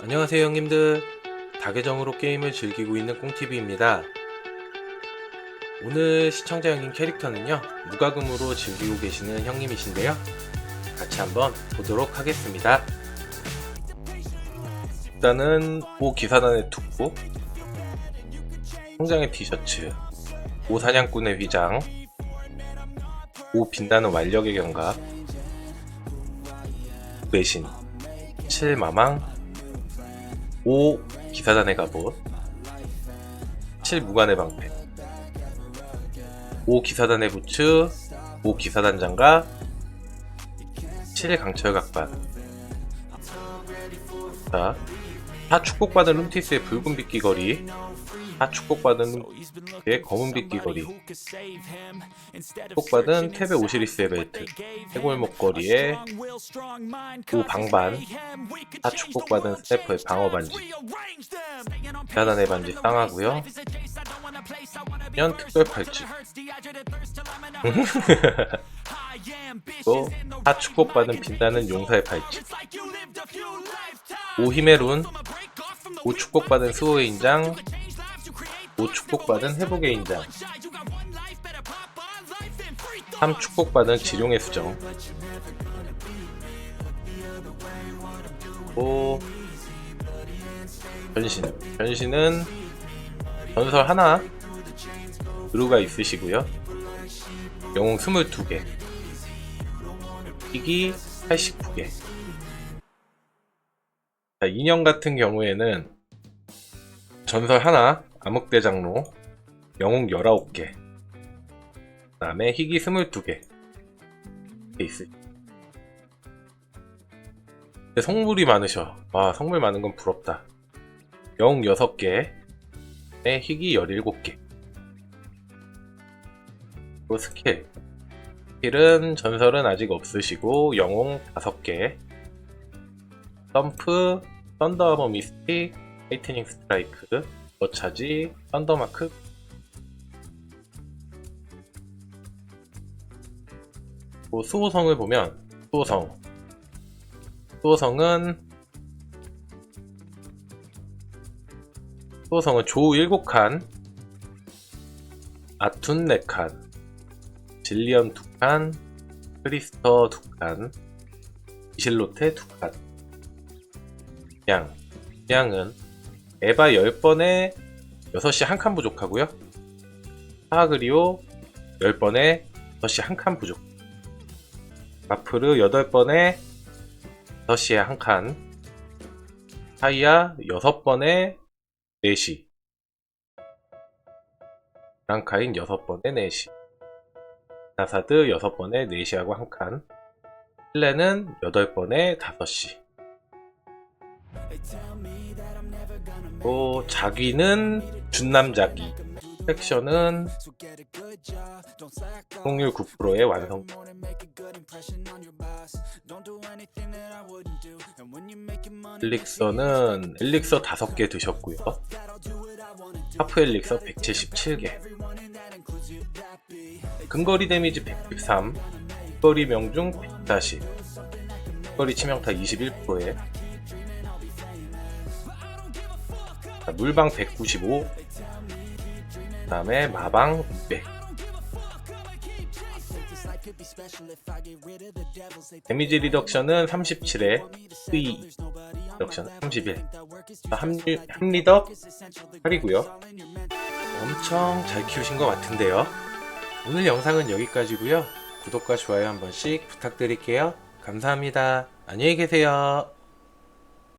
안녕하세요 형님들. 다계정으로 게임을 즐기고 있는 꽁TV입니다. 오늘 시청자 형님 캐릭터는요 무과금으로 즐기고 계시는 형님이신데요. 같이 한번 보도록 하겠습니다. 일단은 오 기사단의 투구 성장의 티셔츠 오 사냥꾼의 휘장 오 빛나는 완력의 경각 배신 7마망 5 기사단의 갑옷. 7 무관의 방패. 5 기사단의 부츠. 5 기사단 장갑 7 강철 각반 자, 다 축복받은 룸티스의 붉은 빗기거리 다 축복받은 룸티스의 검은 빗기거리 축복받은 탭의 오시리스의 벨트 해골 목걸이에 오 방반 다 축복받은 스태퍼의 방어 반지 기사단의 반지 쌍하고요. 연 특별 팔찌 또다 축복받은 빛나는 용사의 팔찌 오 힘의 룬, 오 축복받은 수호의 인장, 오 축복받은 회복의 인장, 3 축복받은 지룡의 수정, 오. 변신, 변신은 전설 하나 드루가 있으시고요. 영웅 22개. 희귀 89개. 자, 인형 같은 경우에는 전설 하나, 암흑대장로, 영웅 19개, 그 다음에 희귀 22개 있어. 근데 성물이 많으셔. 와, 성물 많은 건 부럽다. 영웅 6개, 에 희귀 17개. 그리고 스킬. 스킬은 전설은 아직 없으시고, 영웅 5개, 점프, 썬더머 미스틱, 라이트닝 스트라이크, 어차지, 썬더마크. 그 수호성을 보면 수호성. 수호성은 수호성은 조 7칸, 아툰 4칸, 질리언 2칸, 크리스터 2칸, 이실로테 2칸. 양. 양은 에바 10번에 6시 한 칸 부족하고요. 하그리오 10번에 6시 한 칸 부족. 마프르 8번에 6시에 한 칸. 하이야 6번에 4시. 랑카인 6번에 4시. 나사드 6번에 4시하고 한 칸. 실내는 8번에 5시. 또 자귀는 준남자귀 섹션은 성률 9%의 완성. 엘릭서는 엘릭서 5개 드셨고요. 하프 엘릭서 177개. 근거리 데미지 113 근거리 명중 140 근거리 치명타 21%에 자, 물방 195, 그 다음에 마방 600. 데미지 리덕션은 37에 의 리덕션 31. 함리, 함리덕 8이고요. 엄청 잘 키우신 것 같은데요. 오늘 영상은 여기까지고요. 구독과 좋아요 한 번씩 부탁드릴게요. 감사합니다. 안녕히 계세요.